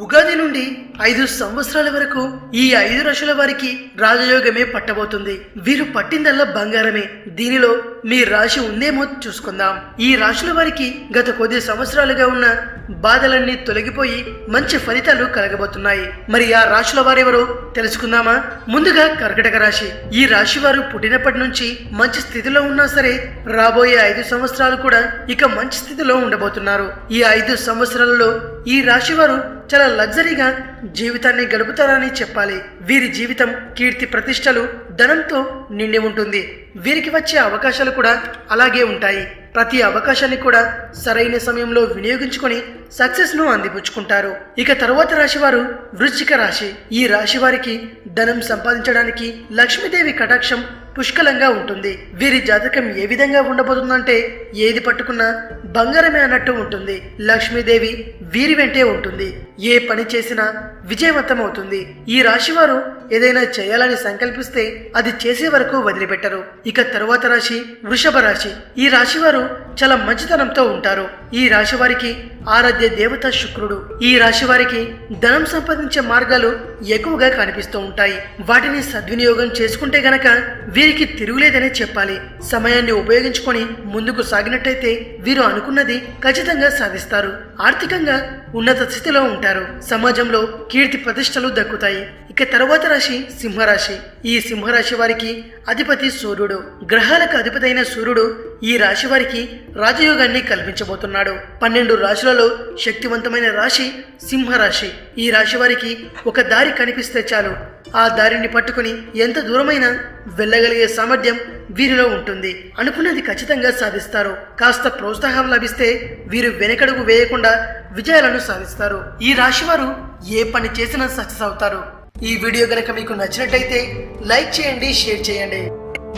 ఉగాది నుండి ఐదు సంవత్సరాల వరకు ఈ ఐదు రాశుల వారికి రాజయోగమే పట్టబోతుంది. వీరు పట్టిందల్లా బంగారమే. దీనిలో మీ రాశి ఉందేమో చూసుకుందాం. ఈ రాశుల వారికి గత కొద్ది సంవత్సరాలుగా ఉన్న బాధలన్నీ తొలగిపోయి మంచి ఫలితాలు కలగబోతున్నాయి. మరి ఆ రాశుల వారెవరో తెలుసుకుందామా? ముందుగా కర్కటక రాశి. ఈ రాశి వారు పుట్టినప్పటి నుంచి మంచి స్థితిలో ఉన్నా సరే రాబోయే ఐదు సంవత్సరాలు కూడా ఇక మంచి స్థితిలో ఉండబోతున్నారు. ఈ ఐదు సంవత్సరాలలో ఈ రాశి వారు చాలా లగ్జరీగా జీవితాన్ని గడుపుతారని చెప్పాలి. వీరి జీవితం కీర్తి ప్రతిష్టలు ధనంతో నిండి ఉంటుంది. వీరికి వచ్చే అవకాశాలు కూడా అలాగే ఉంటాయి. ప్రతి అవకాశాన్ని కూడా సరైన సమయంలో వినియోగించుకొని సక్సెస్ను అందిపుచ్చుకుంటారు. ఇక తరువాత రాశివారు వృశ్చిక రాశి. ఈ రాశి వారికి ధనం సంపాదించడానికి లక్ష్మీదేవి కటాక్షం పుష్కలంగా ఉంటుంది. వీరి జాతకం ఏ విధంగా ఉండబోతుందంటే ఏది పట్టుకున్నా బంగారమే అన్నట్టు ఉంటుంది. లక్ష్మీదేవి వీరి వెంటే ఉంటుంది. ఏ పని చేసినా విజయవంతం అవుతుంది ఈ రాశి వారు ఏదైనా చేయాలని సంకల్పిస్తే అది చేసే వరకు వదిలిపెట్టరు. ఇక తరువాత రాశి వృషభ రాశి. ఈ రాశి వారు చాలా మంచితనంతో ఉంటారు. ఈ రాశి వారికి ఆరాధ్య దేవత శుక్రుడు. ఈ రాశి వారికి ధనం సంపాదించే మార్గాలు ఎక్కువగా కనిపిస్తూ ఉంటాయి. వాటిని సద్వినియోగం చేసుకుంటే గనక వీరికి తిరుగులేదనే చెప్పాలి. సమయాన్ని ఉపయోగించుకొని ముందుకు సాగినట్టయితే వీరు అనుకున్నది ఖచ్చితంగా సాధిస్తారు. ఆర్థికంగా ఉన్నత స్థితిలో ఉంటారు. సమాజంలో కీర్తి ప్రతిష్టలు దక్కుతాయి. ఇక తరువాత రాశి సింహరాశి. ఈ సింహరాశి వారికి అధిపతి సూర్యుడు. గ్రహాలకు అధిపతైన సూర్యుడు ఈ రాశి వారికి రాజయోగాన్ని కల్పించబోతున్నాడు. పన్నెండు రాశులలో శక్తివంతమైన రాశి సింహరాశి. ఈ రాశి వారికి ఒక దారి కనిపిస్తే చాలు. ఆ దారిని పట్టుకుని ఎంత దూరమైనా వెళ్ళగలిగే సామర్థ్యం వీరిలో ఉంటుంది. అనుకున్నది ఖచ్చితంగా సాధిస్తారు. కాస్త ప్రోత్సాహం లభిస్తే వీరు వెనకడుగు వేయకుండా విజయాలను సాధిస్తారు. ఈ రాశి వారు ఏ పని చేసినా సక్సెస్ అవుతారు ఈ వీడియో గనక మీకు నచ్చినట్టయితే లైక్ చేయండి షేర్ చేయండి.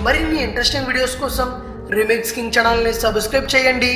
మరిన్ని ఇంట్రెస్టింగ్ వీడియోస్ కోసం రిమిక్స్ కింగ్ ఛానల్ని సబ్స్క్రైబ్ చేయండి.